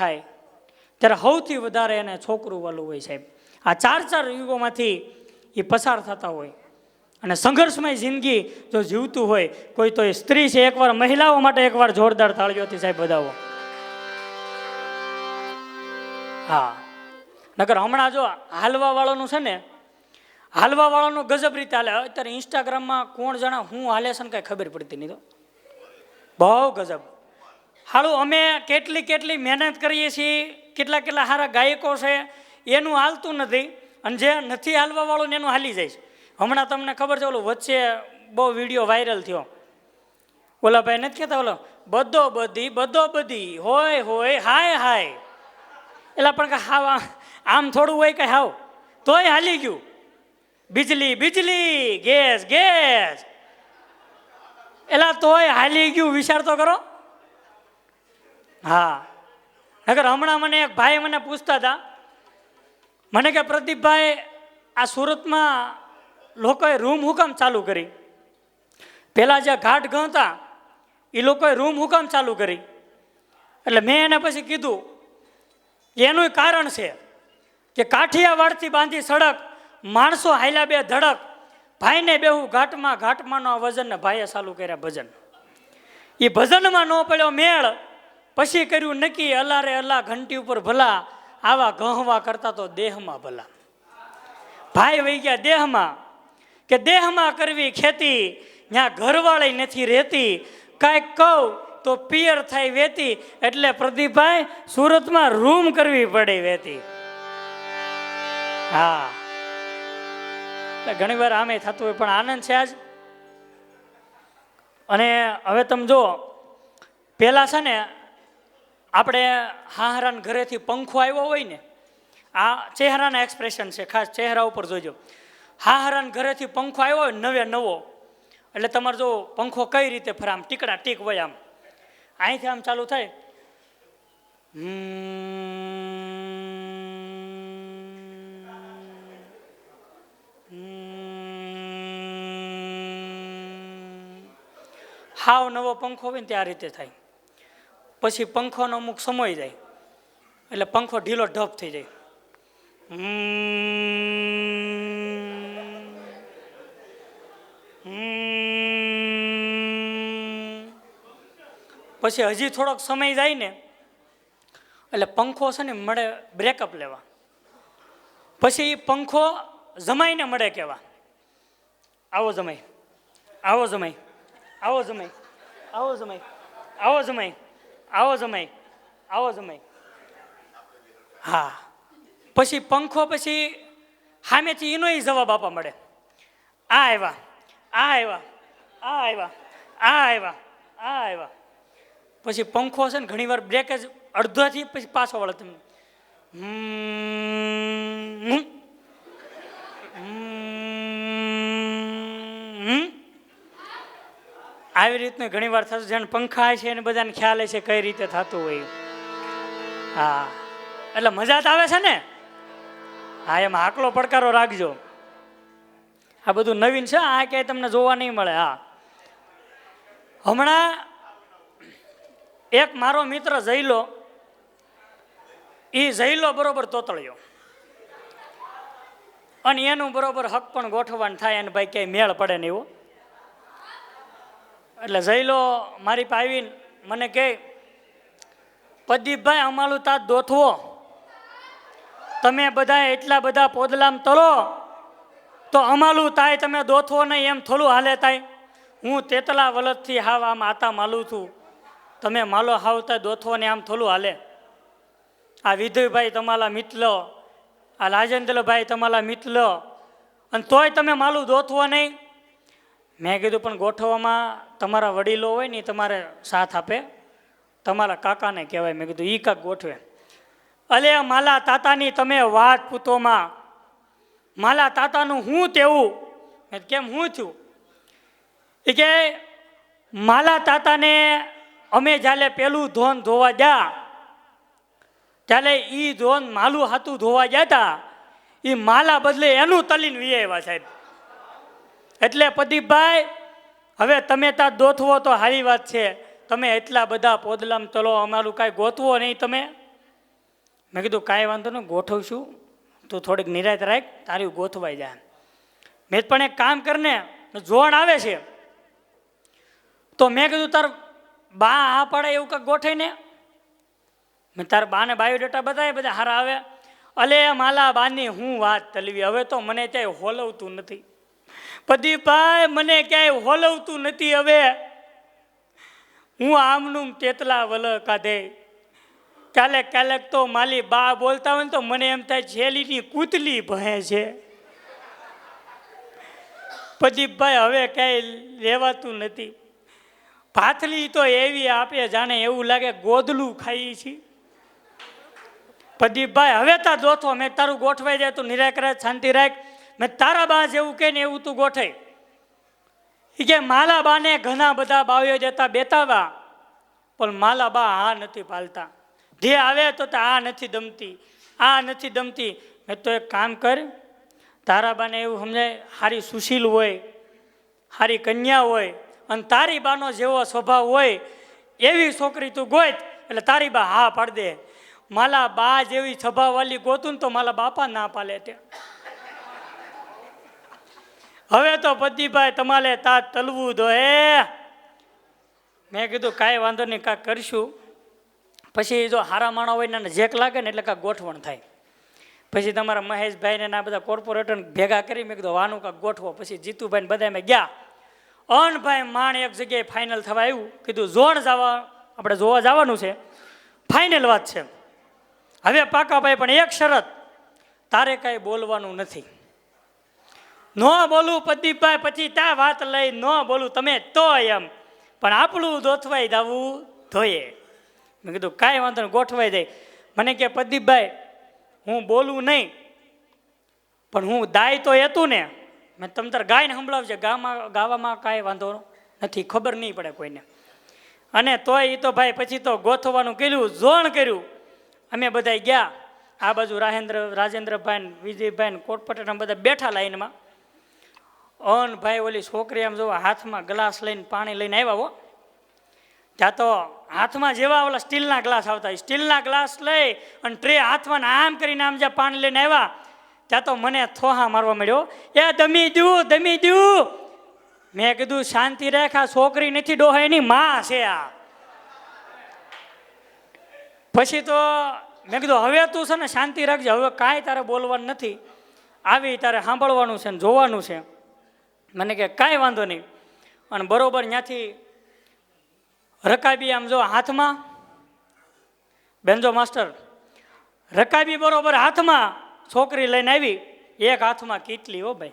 થાય. ત્યારે સૌથી વધારે એને છોકરું વાલું હોય સાહેબ. આ ચાર ચાર યુગોમાંથી એ પસાર થતા હોય. અને સંઘર્ષમય જિંદગી જો જીવતું હોય, કોઈ તો એ સ્ત્રી છે, એકવાર મહિલાઓ માટે એકવાર જોરદાર તાળીઓથી સાહેબ, બધાઓ. હા. નકર હમણાં જો હાલવા વાળાનું છે ને હાલવા વાળાનું ગજબ રીતે હાલે. અત્યારે ઇન્સ્ટાગ્રામમાં કોણ જણા હું હાલે છે ને કાંઈ ખબર પડતી નહીં તો. બહુ ગજબ. હાલું, અમે કેટલી કેટલી મહેનત કરીએ છીએ, કેટલા કેટલા સારા ગાયકો છે, એનું હાલતું નથી અને જે નથી હાલવાવાળું ને એનું હાલી જાય છે. હમણાં તમને ખબર છે, ઓલું વચ્ચે બહુ વીડિયો વાયરલ થયો. ઓલા ભાઈ નથી કહેતા, ઓલો, બધો બધી બધો બધી, હોય હોય, હાય હાય. એટલે પણ કે, હાવ આમ થોડું હોય કે હાવ? તોય હાલી ગયું. બિજલી બિજલી, ગેસ ગેસ. એલા, તોય હાલી ગયું, વિચાર તો કરો. હા. નગર હમણાં મને એક ભાઈ મને પૂછતા હતા. મને કે, પ્રદીપભાઈ, આ સુરતમાં લોકોએ રૂમ હુકમ ચાલુ કરી? પહેલાં જે ઘાટ ગણતા એ લોકોએ રૂમ હુકમ ચાલુ કરી. એટલે મેં એને પછી કીધું કે, એનું કારણ છે કે કાઠિયાવાડથી બાંધી સડક, માણસો હાલ્યા બે ધડક, ભાઈને બેહું ઘાટમાં, ઘાટમાંનો વજન ને ભાઈએ ચાલુ કર્યા ભજન. એ ભજનમાં ન પડ્યો મેળ પછી કર્યું નક્કી, અલારે અલા ઘંટી ઉપર ભલા, આવા ગહવા કરતા તો દેહમાં ભલા. ભાઈ વહી ગયા દેહમાં, કે દેહમાં કરવી ખેતી ત્યાં ઘરવાળી નથી રહેતી. કાંઈક કહું તો પિયર થાય વેતી, એટલે પ્રદીપભાઈ સુરતમાં રૂમ કરવી પડે વેતી. હા. એટલે ઘણી વાર આમે થતું હોય, પણ આનંદ છે આજ. અને હવે તમે જો પહેલાં છે ને આપણે હાહરાન ઘરેથી પંખો આવ્યો હોય ને, આ ચહેરાના એક્સપ્રેશન છે, ખાસ ચહેરા ઉપર જોજો. હાહરાન ઘરેથી પંખો આવ્યો હોય નવે નવો, એટલે તમારે જો પંખો કઈ રીતે ફરે આમ ટીકડા ટીક હોય આમ. અહીંથી આમ ચાલુ થાય. હાવ નવો પંખો હોય ને તે આ રીતે થાય. પછી પંખોનો અમુક સમય જાય. એટલે પંખો ઢીલો ઢપ થઈ જાય. પછી હજી થોડોક સમય જાય ને, એટલે પંખો છે ને મળે બ્રેકઅપ લેવા. પછી એ પંખો જમાઈને મળે કહેવા આવો જમાઈ આવો જમાઈ આવો જમાઈ આવો જમાઈ આવો જમાઈ. આવો જમાઈ આવો જમાઈ હા પછી પંખો પછી સામેથી એનો જવાબ આપવા મળે આ આવ્યા આ આવ્યા આ આવ્યા આ આવ્યા આ આવ્યા પછી પંખો છે ને ઘણી વાર બ્રેક જ અડધોથી પછી પાછો વળે તમે હમ, હમ. હમ. આવી રીતનું ઘણી વાર થતું, જેને પંખા છે એને બધાને ખ્યાલ છે કઈ રીતે થતું હોય. હા. એટલે મજા તો આવે છે ને? હા, એમ આકલો પડકારો રાખજો. આ બધું નવીન છે, આ ક્યાંય તમને જોવા નહીં મળે, હા. હમણાં એક મારો મિત્ર જઈલો એ જઈલો બરોબર તોતળ્યો. અને એનું બરોબર હક પણ ગોઠવવાનું થાય અને ભાઈ ક્યાંય મેળ પડે ને એવું. એટલે જઈલો મારી પાસે મને કહે, પ્રદીપભાઈ, અમારું તાત દોથવો. તમે બધા એટલા બધા પોદલામ તરો તો અમાલું તાય તમે દોથવો નહીં, એમ થોડું હાલે તાય. હું તેતલા વલદથી હાવ આમ આતા માલું છું. તમે માલો હાવતા દોથવો ને આમ થોડું હાલે. આ વિધુભાઈ તમારા મિત્ર, આ રાજેન્દ્રભાઈ તમારા મિત્ર, અને તોય તમે માલું દોથવો નહીં. મેં કીધું, પણ ગોઠવવામાં તમારા વડીલો હોય ને એ તમારે સાથ આપે. તમારા કાકાને કહેવાય. મેં કીધું, ઈ કાક ગોઠવે. અલે માલા તાતાની તમે વાત પૂતોમાં. માલા તાતાનું હું તેવું? કેમ હું થયું એ કે માલા તાતાને અમે જ્યારે પેલું ધોન ધોવા ગયા ત્યારે એ ધોન માલું હાથું ધોવા હતા એ માલા બદલે એનું તલીન વી આવ્યા સાહેબ. એટલે પ્રદીપભાઈ, હવે તમે ત્યાં દોથવો તો સારી વાત છે. તમે એટલા બધા પોદલામ ચલો, અમારું કાંઈ ગોતવો નહીં તમે. મેં કીધું, કાંઈ વાંધો નહીં ગોઠવશું તું થોડીક નિરાત રાખ, તારી ગોઠવાઈ જાય. મેં પણ એક કામ કરને જોણ આવે છે. તો મેં કીધું, તાર બા આ પાડે એવું કંઈક ગોઠવીને? મેં તાર બાને બાયોડેટા બતાવે બધા હારા આવે. અલે માલા બાની, હું વાત તલવી. હવે તો મને ત્યાં હોલવતું નથી. પ્રદીપભાઈ મને ક્યાંય હોલવતું નથી હવે. હું આમનું તેતલા વલ કાધે કાલે ક્યારેક તો માલી બા બોલતા હોય ને તો મને એમ થાય છેલીની કૂતલી ભહે છે. પ્રદીપભાઈ હવે ક્યાંય લેવાતું નથી. ભાથલી તો એવી આપે જાણે એવું લાગે ગોદલું ખાઈ છીએ પ્રદીપભાઈ હવે તાર જોથો, મેં તારું ગોઠવાઈ જાય તું નિરાક રાખ શાંતિ રાખ. મેં તારા બા જેવું કે ને એવું તું ગોઠે. એ કે માલા બાને ઘણા બધા બાવ્યો જતા બેતાવા, પણ માલા બા આ નથી પાલતા. જે આવે તો તે આ નથી દમતી. આ નથી દમતી. મેં તો એક કામ કર, તારા બાને એવું સમજાય સારી સુશીલ હોય સારી કન્યા હોય, અને તારી બાનો જેવો સ્વભાવ હોય, એવી છોકરી તું ગોત, એટલે તારી બા હા પાડ દે. માલા બા જેવી સ્વભાવવાળી ગોતું ને તો માલા બાપા ના પાલે તે. હવે તો પતિભાઈ તમારે તા તલવું દો હે. મેં કીધું કાંઈ વાંધો નહીં કાંઈક કરશું. પછી જો હારા માણો હોય ને જેક લાગે ને એટલે કાંઈક ગોઠવણ થાય. પછી તમારા મહેશભાઈને ને બધા કોર્પોરેટર ભેગા કરી મેં કીધું, વાનું કાંઈક ગોઠવો. પછી જીતુભાઈને બધા મેં ગયા. અનભાઈ માણ એક જગ્યાએ ફાઇનલ થવા આવ્યું. કીધું ઝોણ જવા, આપણે જોવા જવાનું છે. ફાઇનલ વાત છે. હવે પાકાભાઈ પણ એક શરત, તારે કાંઈ બોલવાનું નથી. ન બોલું પ્રદીપભાઈ પછી ત્યાં વાત લઈ ન બોલું તમે તો એમ. પણ આપણું ગોઠવાઈ જવું જોઈએ મેં કીધું, કાંઈ વાંધો નહીં, ગોઠવાઈ જાય મને કે પ્રદીપભાઈ હું બોલું નહીં, પણ હું દાય તો હતું ને. મેં તમ તાર ગાયને સંભળાવજે, ગામાં, ગાવામાં કાંઈ વાંધો નથી, ખબર નહીં પડે કોઈને. અને તોય એ તો ભાઈ પછી તો ગોઠવવાનું કર્યું જોણ કર્યું. અમે બધા ગયા. આ બાજુ રાજેન્દ્ર રાજેન્દ્રભાઈ વિજયભાઈ ને કોટપટેના બધા બેઠા લાઈનમાં. અન ભાઈ ઓલી છોકરી આમ જોવા, હાથમાં ગ્લાસ લઈને પાણી લઈને આવ્યા હો. ત્યાં તો હાથમાં જેવા ઓલા સ્ટીલના ગ્લાસ આવતા સ્ટીલના ગ્લાસ લઈ અને ટ્રે હાથમાં આમ કરીને આમ જ્યાં પાણી લઈને આવ્યા, ત્યાં તો મને થોહા મારવા મળ્યો. એ દમી દ્યું દમી દ્યું મેં કીધું, શાંતિ રાખ, આ છોકરી નથી ડોહા એની માં છે આ. પછી તો મેં કીધું, હવે તું છે ને શાંતિ રાખજે, હવે કાંઈ તારે બોલવાનું નથી. આવી તારે સાંભળવાનું છે ને જોવાનું છે. મને કે કાંઈ વાંધો નહીં. અને બરોબર ત્યાંથી રકાબી આમ જો હાથમાં બેન્જો માસ્ટર, રકાબી બરોબર હાથમાં છોકરી લઈને આવી, એક હાથમાં કીટલી હો ભાઈ.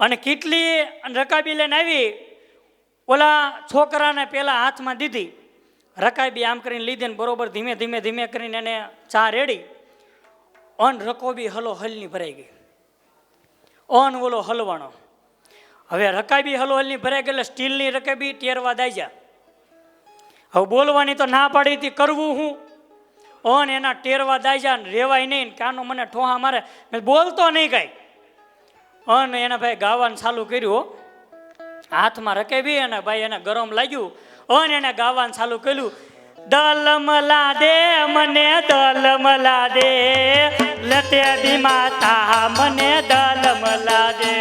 અને કીટલી અને રકાબી લઈને આવી, ઓલા છોકરાને પહેલાં હાથમાં દીધી. રકાબી આમ કરીને લીધી ને બરોબર ધીમે ધીમે ધીમે કરીને એને ચા રેડી. અન રકોબી હલો હલની ભરાઈ ગઈ. અન ઓલો હલવાણો હવે રકાબી હલો હલની ભરાઈ ગયેલા સ્ટીલની રકાબી ટેરવા દાઈજા હવે બોલવાની તો ના પાડી હતી, કરવું હું? ઓન એના ટેરવા દાઈજા ને રેવાય નહીં કાનો મને ઠોહા મારે. મેં બોલતો નહીં કાંઈ. અન એને ભાઈ ગાવાનું ચાલુ કર્યું. હાથમાં રકેબી અને ભાઈ એને ગરમ લાગ્યું. અન એને ગાવાનું ચાલુ કર્યું. દલમલા દે મને દલમલા દે લતે દી માતા, મને દલમલા દે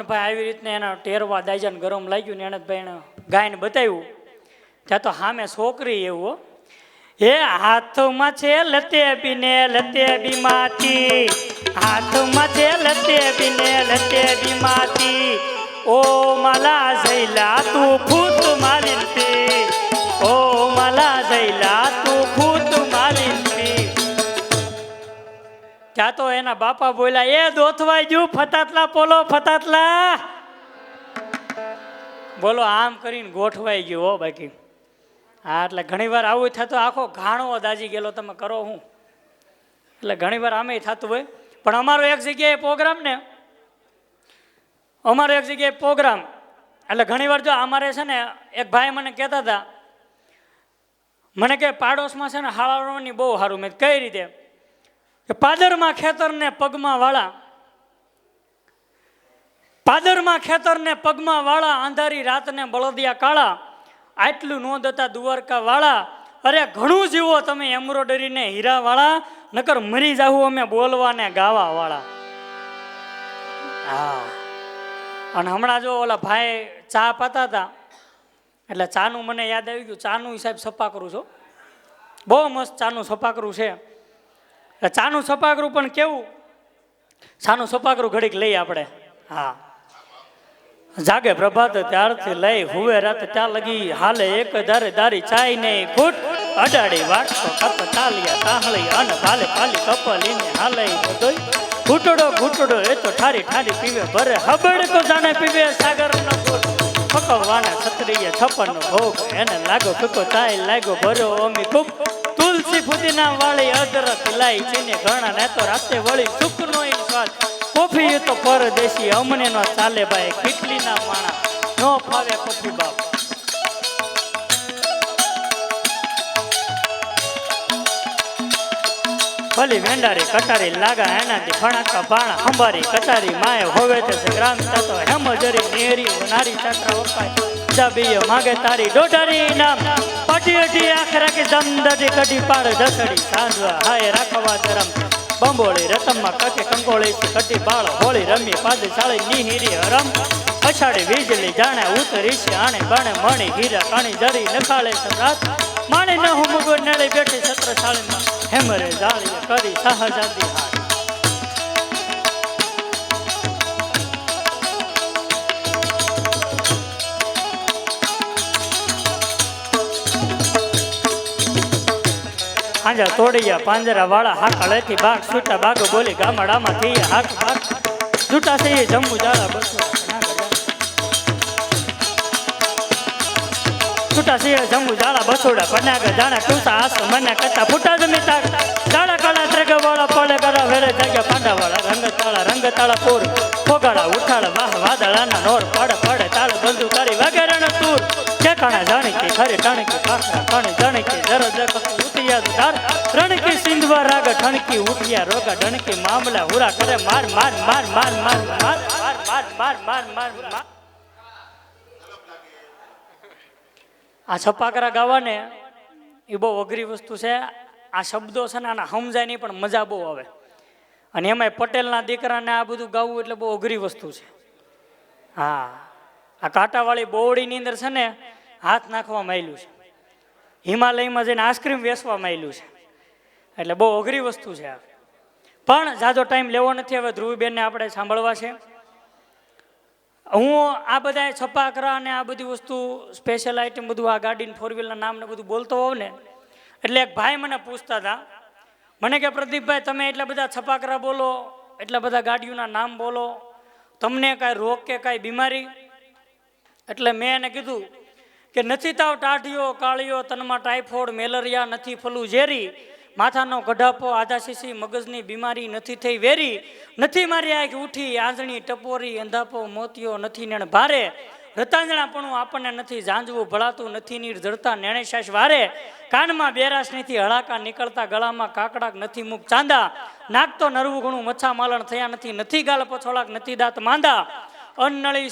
ઓન ભાઈ આવી રીતને એના ટેરવા દાઈજાને ગરમ લાગ્યું ને એને ભાઈ એને ગાયને બતાવ્યું. ત્યાં તો સામે છોકરી એવું. હે. હાથમાં છે લતે બીને લતે બીમાતી હાથમાં છે લતે બીને લતે બીમાતી ઓ માલા જઈલા તું ફૂટ મારી ઓ માલા જઈલા તું ત્યાં તો એના બાપા બોલ્યા, એ દોથવાઈ ગયું ફતાતલા પોલો ફતાતલા બોલો, આમ કરીને ગોઠવાઈ ગયું હો બાકી. હા, એટલે ઘણી વાર આવું થતું, આખો ઘાણો દાજી ગયેલો, તમે કરો હું? એટલે ઘણી વાર આમે થતું હોય. પણ અમારો એક જગ્યાએ પ્રોગ્રામ ને, અમારો એક જગ્યાએ પ્રોગ્રામ એટલે ઘણી વાર જો અમારે છે ને, એક ભાઈ મને કહેતા હતા, મને કે પાડોશમાં છે ને હાળાવાની બહુ સારું મેં કઈ રીતે? કે પાદરમાં ખેતરને પગમાં વાળા પાદરમાં ખેતરને પગમાં વાળા અંધારી રાતને બળદિયા કાળા, આટલું નોંધ દતા દુવારકા વાળા અરે ઘણું જીવો તમે એમ્બ્રોડરીને હીરા વાળા નકર મરી જાવું અમે બોલવા ને ગાવા વાળા હા. અને હમણાં જો ઓલા ભાઈ ચા પાતા હતા, એટલે ચાનું મને યાદ આવી ગયું, ચાનું હિસાબ સફા કરું છું. બહુ મસ્ત ચાનું સપાકરું છે. એટલે ચાનું સપાકરું પણ કેવું? ચાનું સપાકરું ઘડીક લઈએ આપણે. હા. જાગે પ્રભાત ત્યારથી લઈ હુવે રાત ત્યાં લગી. હાલે એક ધારે દારી ચાય ને ઘૂટ. અડાડી વાટકો કપ તાલિયા તાહળી. અન ભાલે પાલી કપલીને હાલે બધોય. ઘૂંટડો ઘૂંટડો એ તો ઠારી ઠારી પીવે. ભરે હબડ તો જાણે પીવે સાગર નો પકવવાના છત્રીએ છપ્પન નો ભોગ એને લાગો ફકો ચાય લાગો ભરો ઓમી ખૂબ તુલસી ફુદીના વાળી અદરક લાઈ ચીને ઘણા ને તો રાતે વળી સુખનો ઈ સ્વાદ. કોફી તો પરદેશી અમને નો ચાલે ભાઈ કેટલી ના માણા. નો ફાવે કોફી બાપ. ભલી વેંડારી કટારી લાગા એનાથી ફણાકા બાણા અંબારી કચારી માય હોવે તે ગ્રામ તતો હેમજરી નેરી નારી ચાકરા વપાય જાબીએ માગે તારી ડોઢારી નામ. પટી અટી આંખ રાખી દમ દડી કડી પાડ દસડી સાંજવા હાય રાખવા ધરમ. બંબોળી રતમમાં કકે કંકોળી કટી બાળ હોળી રમી પાદ સાળી નિહીરી હરમ. અષાઢી વીજળી જાણે ઉતરી છે, આણે બાણે મણી હીરા, કાણી જરી નખાળે સરાત માણે ન હું મગો નળી બેઠી સત્ર સાળીમાં હેમરે જાળી કરી સહજાદી હાથ હાંજા તોડિયા પાંજરા વાળા હાક લેથી બાગ છૂટા બાગો બોલી ગામડામાં થઈ હાક હાક છૂટા થઈ જમ્મુ જાળા બસો છૂટા સિંહ જમ્મુ જાળા બસોડા પનાગ જાણા ટૂસા આસો મને કરતા ફૂટા જમી તાર જાળા કાળા ત્રેગ વાળા પડે કરા વેરે જાગ્યા પાંડા વાળા રંગ તાળા રંગ તાળા પૂર ફોગાડા ઉઠાડ વાહ વાદળાના નોર પડ પડ તાળ બંધુ કરી વગેરે તૂર ઠેકાણા જાણીકી ખરી ટાણીકી પાખરા ટાણી જાણીકી જર જક ઉઠિયા ધાર રણકી સિંધવા રાગ ઠણકી ઉઠિયા રોગા ઢણકી મામલા હુરા કરે માર માર માર માર માર માર માર માર માર માર માર આ છપાકરા ગાવાને એ બહુ અઘરી વસ્તુ છે. આ શબ્દો છે ને આના સમજાય નહીં, પણ મજા બહુ આવે. અને એમાંય પટેલના દીકરાને આ બધું ગાવું એટલે બહુ અઘરી વસ્તુ છે. હા, આ કાંટાવાળી બોવડીની અંદર છે ને હાથ નાખવા માંડ્યું છે. હિમાલયમાં જઈને આઈસ્ક્રીમ વેચવા માંડ્યું છે. એટલે બહુ અઘરી વસ્તુ છે આ. પણ જાજો ટાઈમ લેવો નથી, હવે ધ્રુવીબેનને આપણે સાંભળવા છે. હું આ બધા છપાકરા અને આ બધી વસ્તુ સ્પેશિયલ આઈટમ બધું આ ગાડીને ફોર વ્હીલના નામને બધું બોલતો હોવ ને, એટલે એક ભાઈ મને પૂછતા હતા, મને કે પ્રદીપભાઈ, તમે એટલા બધા છપાકરા બોલો, એટલા બધા ગાડીઓના નામ બોલો, તમને કાંઈ રોગ કે કાંઈ બીમારી? એટલે મેં એને કીધું કે, નથી તાવ ટાઢીઓ, કાળીઓ તનમાં ટાઈફોઈડ મેલેરિયા, નથી ફલું ઝેરી માથાનો ગઢાપો આધાશીસી મગજની બીમારી નથી થઈ વેરી, નથી મારી આંખ ઉઠી આંજણી ટપોરી, અંધાપો મોતિયો નથી નેણ ભારે. રતાંજણાપણું આપણને નથી ઝાંઝવું, ભળાતું નથી નીર જડતા નેણેશાશ વારે. કાનમાં બેરાશ નથી, હળાકા નીકળતા ગળામાં કાકડાક નથી મુખ ચાંદા. નાક તો નરવું ઘણું મચ્છા માલણ થયા નથી નથી ગાલ પછોડાક, નથી દાંત માંદા. અન્નળી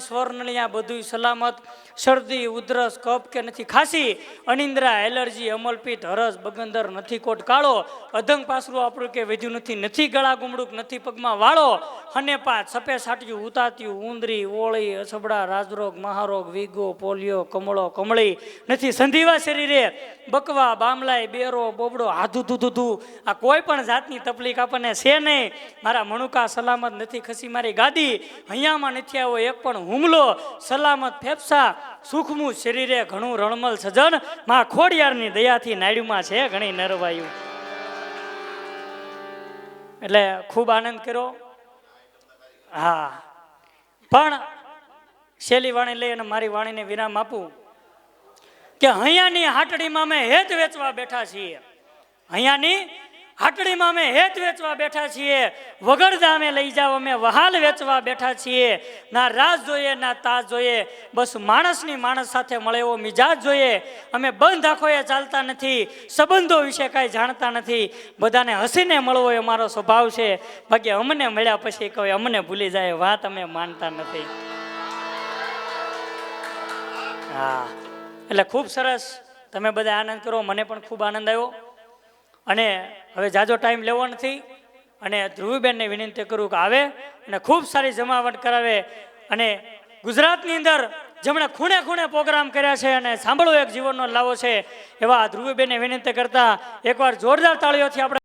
સ્વર નળી આ બધું સલામત. શરદી, ઉધરસ, કફ કે નથી. ખાંસી, અનિંદ્રા, એલર્જી, અમલપીત, હરસ, બગંદર, નથી કોટ કાળો, અધંગ પાસરું આપણું કે વેધ્યું નથી. નથી ગળા ગુમડુક, નથી પગમાં વાળો અને પાંચ સફેદ સાટ્યું, ઉતાત્યું ઉંદરી ઓળી, અછબડા, રાજરોગ, મહારોગ, વીગો, પોલિયો, કમળો, કમળી, નથી. સંધિવા શરીરે બકવા બામલાય બેરો, બોબડો, આધુ, ધુ આ કોઈ પણ જાતની તકલીફ આપણને છે નહીં. મારા મણુકા સલામત નથી. ખસી મારી ગાદી. અહીંયામાં નથી આવ્યો એક પણ હુમલો. સલામત ફેફસા સુખમું શરીરે ઘણું રણમલ સજનમાં ખોડિયારની દયાથી નાડ્યુમાં છે ઘણી નરવાયું. એટલે ખૂબ આનંદ કર્યો. હા. પણ શેલી વાણી લઈ અને મારી વાણીને વિરામ આપું કે અહીંયાની હાટડીમાં અમે હેત વેચવા બેઠા છીએ. અહીંયાની હાટડીમાં અમે હેત વેચવા બેઠા છીએ વગર અમે લઈ જાવ અમે વહાલ વેચવા બેઠા છીએ. ના રાજ જોઈએ, ના તાજ જોઈએ. બસ માણસની માણસ સાથે મળે એવો મિજાજ જોઈએ. અમે બંધ આંખોએ ચાલતા નથી, સંબંધો વિશે કાંઈ જાણતા નથી. બધાને હસીને મળવો એ મારો સ્વભાવ છે. બાકી અમને મળ્યા પછી કહે અમને ભૂલી જાય, વાત અમે માનતા નથી. હા. એટલે ખૂબ સરસ. તમે બધા આનંદ કરો. મને પણ ખૂબ આનંદ આવ્યો. અને હવે જાજો ટાઈમ લેવો નથી. અને ધ્રુવીબેનને વિનંતી કરું કે આવે અને ખૂબ સારી જમાવટ કરાવે. અને ગુજરાતની અંદર જેમણે ખૂણે ખૂણે પ્રોગ્રામ કર્યા છે અને સાંભળો એક જીવનનો લાવો છે, એવા ધ્રુવીબેનને વિનંતી કરતા એકવાર જોરદાર તાળીઓથી આપણે